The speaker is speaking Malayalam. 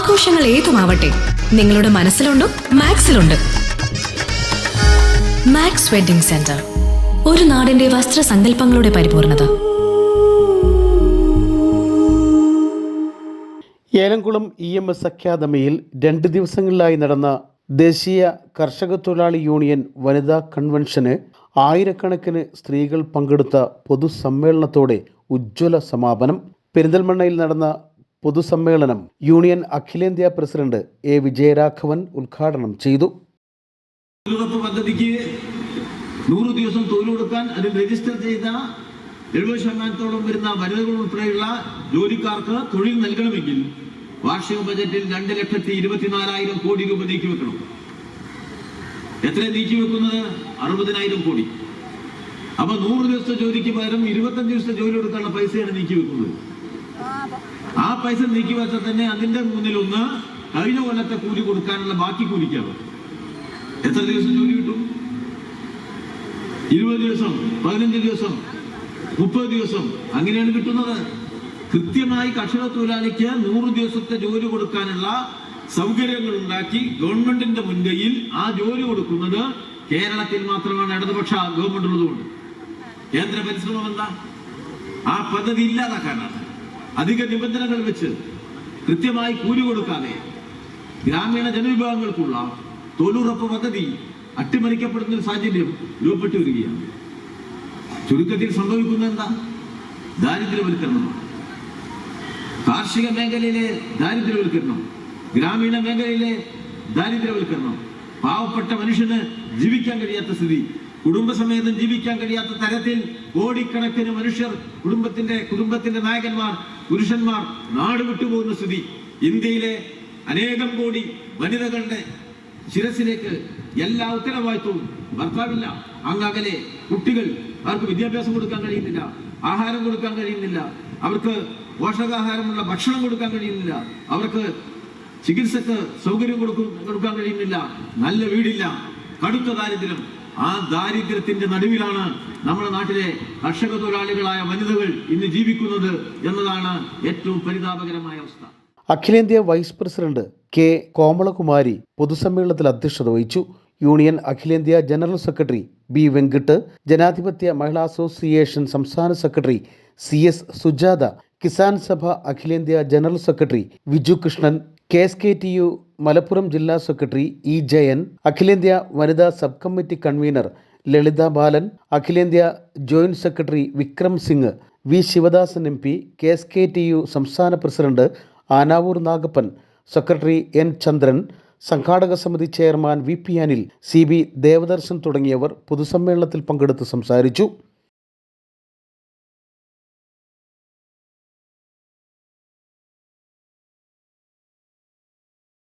ആഘോഷങ്ങൾ ഏതുമാവട്ടെ നിങ്ങളുടെ മനസ്സിലുണ്ടോ മാക്സിലുണ്ട്. മാക്സ് വെഡിംഗ് സെന്റർ ഒരു നാടിന്റെ വസ്ത്രസങ്കല്പങ്ങളുടെ പരിപൂർണത. ഏലംകുളം ഇ എം എസ് അക്കാദമിയിൽ രണ്ട് ദിവസങ്ങളിലായി നടന്ന ദേശീയ കർഷക തൊഴിലാളി യൂണിയൻ വനിതാ കൺവെൻഷന് ആയിരക്കണക്കിന് സ്ത്രീകൾ പങ്കെടുത്ത പൊതുസമ്മേളനത്തോടെ ഉജ്ജ്വല സമാപനം. പെരിന്തൽമണ്ണയിൽ നടന്ന പൊതുസമ്മേളനം യൂണിയൻ അഖിലേന്ത്യാ പ്രസിഡന്റ് എ വിജയരാഘവൻ ഉദ്ഘാടനം ചെയ്തു. പദ്ധതിക്ക് നൂറ് ദിവസം തൊഴിൽ കൊടുക്കാൻ അതിൽ രജിസ്റ്റർ ചെയ്ത എഴുപത് ശതമാനത്തോളം വരുന്ന വനിതകൾ ഉൾപ്പെടെയുള്ള ജോലിക്കാർക്ക് തൊഴിൽ നൽകണമെങ്കിൽ വാർഷിക ബജറ്റിൽ രണ്ട് ലക്ഷത്തി ഇരുപത്തിനാലായിരം കോടി രൂപ നീക്കി വെക്കണം. എത്ര നീക്കി വെക്കുന്നത്? അറുപതിനായിരം കോടി. അപ്പൊ നൂറ് ദിവസത്തെ ജോലിക്ക് പകരം ഇരുപത്തഞ്ച് ദിവസത്തെ ജോലി കൊടുക്കാനുള്ള പൈസയാണ് നീക്കി വെക്കുന്നത്. ആ പൈസ നീക്കി വെച്ചാൽ തന്നെ അതിന്റെ മുന്നിൽ ഒന്ന് കഴിഞ്ഞ കൊല്ലത്തെ കൂലി കൊടുക്കാനുള്ള ബാക്കി കൂലിക്കാവ് എത്ര ദിവസം ജോലി കിട്ടും? ഇരുപത് ദിവസം പതിനഞ്ച് ദിവസം മുപ്പത് ദിവസം അങ്ങനെയാണ് കിട്ടുന്നത്. കൃത്യമായി കർഷക തൊഴിലാളിക്ക് നൂറ് ദിവസത്തെ ജോലി കൊടുക്കാനുള്ള സൗകര്യങ്ങൾ ഉണ്ടാക്കി ഗവൺമെന്റിന്റെ മുൻകൈയിൽ ആ ജോലി കൊടുക്കുന്നത് കേരളത്തിൽ മാത്രമാണ് ഇടതുപക്ഷ ഗവൺമെന്റ് ഉള്ളതുകൊണ്ട് കേന്ദ്ര പരിശ്രമം എന്താ? ആ പദ്ധതി ഇല്ലാതാക്കാനാണ്. അധിക നിബന്ധനകൾ വെച്ച് കൃത്യമായി കൂലി കൊടുക്കാതെ ഗ്രാമീണ ജനവിഭാഗങ്ങൾക്കുള്ള തൊഴിലുറപ്പ് പദ്ധതി അട്ടിമറിക്കപ്പെടുന്ന ഒരു സാഹചര്യം രൂപപ്പെട്ടു വരികയാണ്. ചുരുക്കത്തിൽ സംഭവിക്കുന്ന എന്താ? ദാരിദ്ര്യവൽക്കരണമാണ് കാർഷിക മേഖലയിലെ ദാരിദ്ര്യവൽക്കരണം ഗ്രാമീണ മേഖലയിലെ ദാരിദ്ര്യവൽക്കരണം പാവപ്പെട്ട മനുഷ്യന് ജീവിക്കാൻ കഴിയാത്ത സ്ഥിതി കുടുംബസമേതം ജീവിക്കാൻ കഴിയാത്ത തരത്തിൽ കോടിക്കണക്കിന് മനുഷ്യർ കുടുംബത്തിന്റെ കുടുംബത്തിന്റെ നായകന്മാർ പുരുഷന്മാർ നാട് വിട്ടുപോകുന്ന സ്ഥിതി. ഇന്ത്യയിലെ അനേകം കോടി വനിതകളുടെ ശിരസിലേക്ക് എല്ലാ ഉത്തരവാദിത്വവും ഭർത്താവില്ല. അങ്ങകലെ കുട്ടികൾ അവർക്ക് വിദ്യാഭ്യാസം കൊടുക്കാൻ കഴിയുന്നില്ല ആഹാരം കൊടുക്കാൻ കഴിയുന്നില്ല അവർക്ക് പോഷകാഹാരമുള്ള ഭക്ഷണം കൊടുക്കാൻ കഴിയുന്നില്ല അവർക്ക് ചികിത്സക്ക് സൗകര്യം കൊടുക്കും കൊടുക്കാൻ കഴിയുന്നില്ല നല്ല വീടില്ല കടുത്ത ദാരിദ്ര്യം ആ ദാരിദ്ര്യത്തിന്റെ നടുവിലാണ് നമ്മുടെ നാട്ടിലെ കർഷക തൊഴിലാളികളായ വനിതകൾ ഇന്ന് ജീവിക്കുന്നത് എന്നതാണ് ഏറ്റവും പരിതാപകരമായ അവസ്ഥ. അഖിലേന്ത്യാ വൈസ് പ്രസിഡന്റ് കെ കോമളകുമാരി പൊതുസമ്മേളനത്തിൽ അധ്യക്ഷത വഹിച്ചു. യൂണിയൻ അഖിലേന്ത്യാ ജനറൽ സെക്രട്ടറി ബി വെങ്കിട്ട് ജനാധിപത്യ മഹിളാ അസോസിയേഷൻ സംസ്ഥാന secretary C S Sujatha Kisan Sabha അഖിലേന്ത്യാ general secretary Viju Krishnan K S K T U Malappuram ജില്ലാ സെക്രട്ടറി ഇ ജയൻ അഖിലേന്ത്യാ വനിതാ sub committee convener Lalitha Balan അഖിലേന്ത്യാ joint secretary Vikram Singh V Sivadasan M P K S K T U സംസ്ഥാന president Anavoor Nagappan secretary N Chandran സംഘാടക സമിതി chairman V P Anil C B Devadarshan തുടങ്ങിയവർ പൊതുസമ്മേളനത്തിൽ പങ്കെടുത്ത് സംസാരിച്ചു.